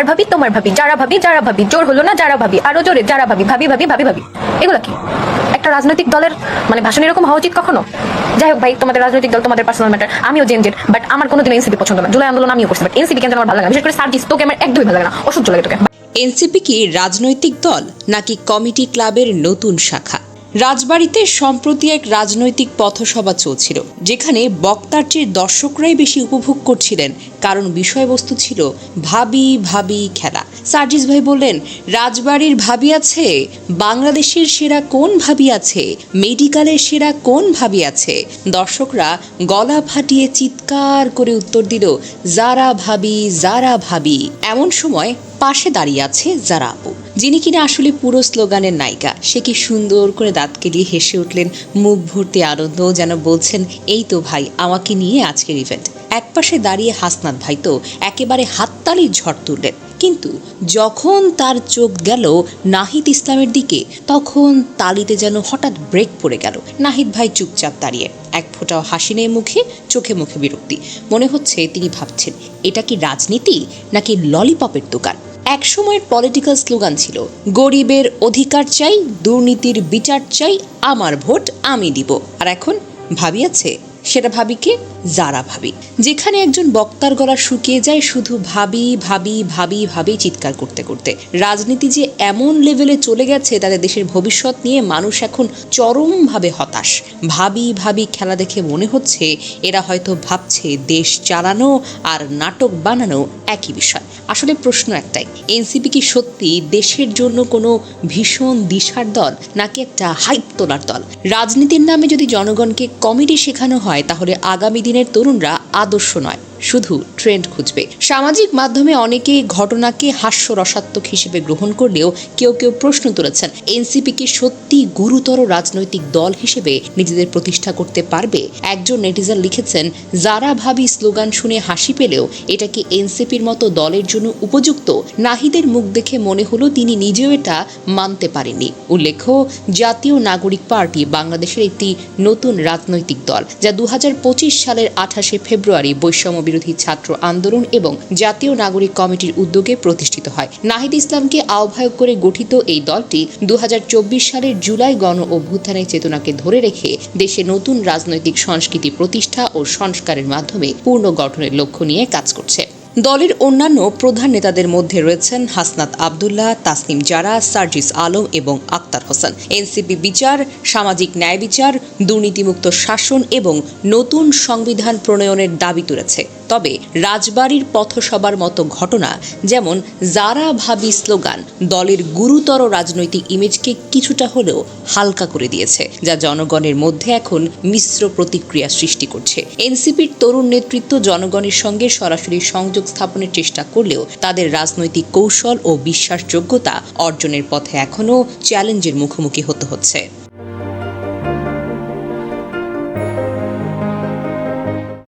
আমার ভাবি, তোমার ভাবি। যারা ভাবি যারা ভাবি। জোর হলো না, যারা ভাবি। আরও জোরে, যারা ভাবি ভাবি ভাবি ভাবি ভাবি। এগুলো কি? একটা রাজনৈতিক দলের মানে ভাষণ এরকম হওয়া উচিত কখনো? যাই হোক ভাই, তোমাদের রাজনৈতিক দল, তোমাদের পার্সোনাল ম্যাটার আমিও জেনজের বাট আমার কোনোদিন এনসিপি পছন্দ না। জুলাই আন্দোলন আমিও করছি বাট এনসিপি কেন আমার ভালো লাগে। বিশেষ করে সার্জিস, তোকে আমার একদমই ভালো লাগে না। অসহ্য লাগে তোকে। এনসিপি কি রাজনৈতিক দল নাকি কমিটি ক্লাবের নতুন শাখা? রাজবাড়িতে সম্প্রতি এক রাজনৈতিক পথসভা চলছিল, যেখানে বক্তার চেয়ে দর্শকরাই বেশি উপভোগ করছিলেন, কারণ বিষয়বস্তু ছিল ভাবি ভাবি খেলা। সার্জিস ভাই বললেন, রাজবাড়ির ভাবি আছে, বাংলাদেশের সেরা কোন ভাবি আছে, মেডিকেলের সেরা কোন ভাবি আছে? দর্শকরা গলা ফাটিয়ে চিৎকার করে উত্তর দিল, যারা ভাবি যারা ভাবি। এমন সময় পাশে দাঁড়িয়ে আছে যারা আপু। যিনি কিনা আসলে পুরো স্লোগানের নায়িকা, সে কি সুন্দর করে দাঁত কেলিয়ে হেসে উঠলেন, মুখ ভর্তি আনন্দ যেন বলছেন, এই তো ভাই, আমাকে নিয়ে আজকের ইভেন্ট একপাশে দাঁড়িয়ে হাসনাত ভাই তো একেবারে হাততালির ঝড় তুললেন। কিন্তু যখন তার চোখ গেল নাহিদ ইসলামের দিকে, তখন তালিতে যেন হঠাৎ ব্রেক পড়ে গেল। নাহিদ ভাই চুপচাপ দাঁড়িয়ে, এক ফোঁটাও হাসি নেই মুখে, চোখে মুখে বিরক্তি। মনে হচ্ছে তিনি ভাবছেন, এটা কি রাজনীতি নাকি ললিপপের দোকান? এক সময়ের পলিটিক্যাল স্লোগান ছিল, গরিবের অধিকার চাই, দুর্নীতির বিচার চাই, আমার ভোট আমি দিব। আর এখন ভাবি আছে ভাবি কে? যারা ভাবি। যেখানে একজন বক্তার গলা শুকিয়ে যায়, শুধু ভাবি ভাবি ভাবি ভাবি চিৎকার করতে করতে। রাজনীতি যে এমন লেভেলে চলে গেছে তাদের দেশের ভবিষ্যৎ নিয়ে মানুষ এখন চরমভাবে হতাশ। ভাবি ভাবি খেলা দেখে মনে হচ্ছে, এরা হয়তো ভাবছে দেশ চালানো আর নাটক বানানো একই বিষয়। আসলে প্রশ্ন একটাই, এনসিপি কি সত্যি দেশের জন্য কোনো ভীষণ দিশার দল, নাকি একটা হাইপ তোলার দল? রাজনীতির নামে যদি জনগণকে কমেডি শেখানো হয় তাহলে আগামী দিনের তরুণরা আদর্শ নয়। শুধু ট্রেন্ড খুঁজবে। সামাজিক মাধ্যমে অনেকেই ঘটনাকে হাস্যরসাত্মক হিসেবে গ্রহণ করলেও কেউ কেউ প্রশ্ন তুলেছেন, এনসিপি কি সত্যি গুরুতর রাজনৈতিক দল হিসেবে নিজেদের প্রতিষ্ঠা করতে পারবে? একজন নেটিজার লিখেছেন, যারা ভাবি স্লোগান শুনে হাসি পেলেও এটা কি এনসিপির মতো দলের জন্য উপযুক্ত? নাহিদের মুখ দেখে মনে হলো তিনি নিজেও এটা মানতে পারেননি। উল্লেখ্য, জাতীয় নাগরিক পার্টি বাংলাদেশের একটি নতুন রাজনৈতিক দল, যা দু হাজার পঁচিশ সালের আঠাশে ফেব্রুয়ারি বৈষম্য বিরোধী ছাত্র আন্দোলন এবং জাতীয় নাগরিক কমিটির উদ্যোগে প্রতিষ্ঠিত হয়। নাহিদ ইসলামকে আহ্বায়ক করে গঠিত এই দলটি দু হাজার চব্বিশ সালের জুলাই গণ অভ্যুত্থানের চেতনাকে ধরে রেখে দেশে নতুন রাজনৈতিক সংস্কৃতি প্রতিষ্ঠা ও সংস্কারের মাধ্যমে পূর্ণ গঠনের লক্ষ্য নিয়ে কাজ করছে। দলের অন্যান্য প্রধান নেতাদের মধ্যে রয়েছেন হাসনাত আবদুল্লাহ, তাসনিম জারা, সার্জিস আলম এবং আক্তার হোসেন। এনসিপি বিচার, সামাজিক ন্যায় বিচার, দুর্নীতিমুক্ত শাসন এবং নতুন সংবিধান প্রণয়নের দাবি তুলেছে। তবে রাজবাড়ির পথসভার মতো ঘটনা, যেমন যারা ভাবি স্লোগান, দলের গুরুতর রাজনৈতিক ইমেজকে কিছুটা হলেও হালকা করে দিয়েছে, যা জনগণের মধ্যে এখন মিশ্র প্রতিক্রিয়া সৃষ্টি করছে। এনসিপির তরুণ নেতৃত্ব জনগণের সঙ্গে সরাসরি সংযোগ স্থাপনের চেষ্টা করলেও তাদের রাজনৈতিক কৌশল ও বিশ্বাসযোগ্যতা অর্জনের পথে এখনও চ্যালেঞ্জের মুখোমুখি হতে হচ্ছে।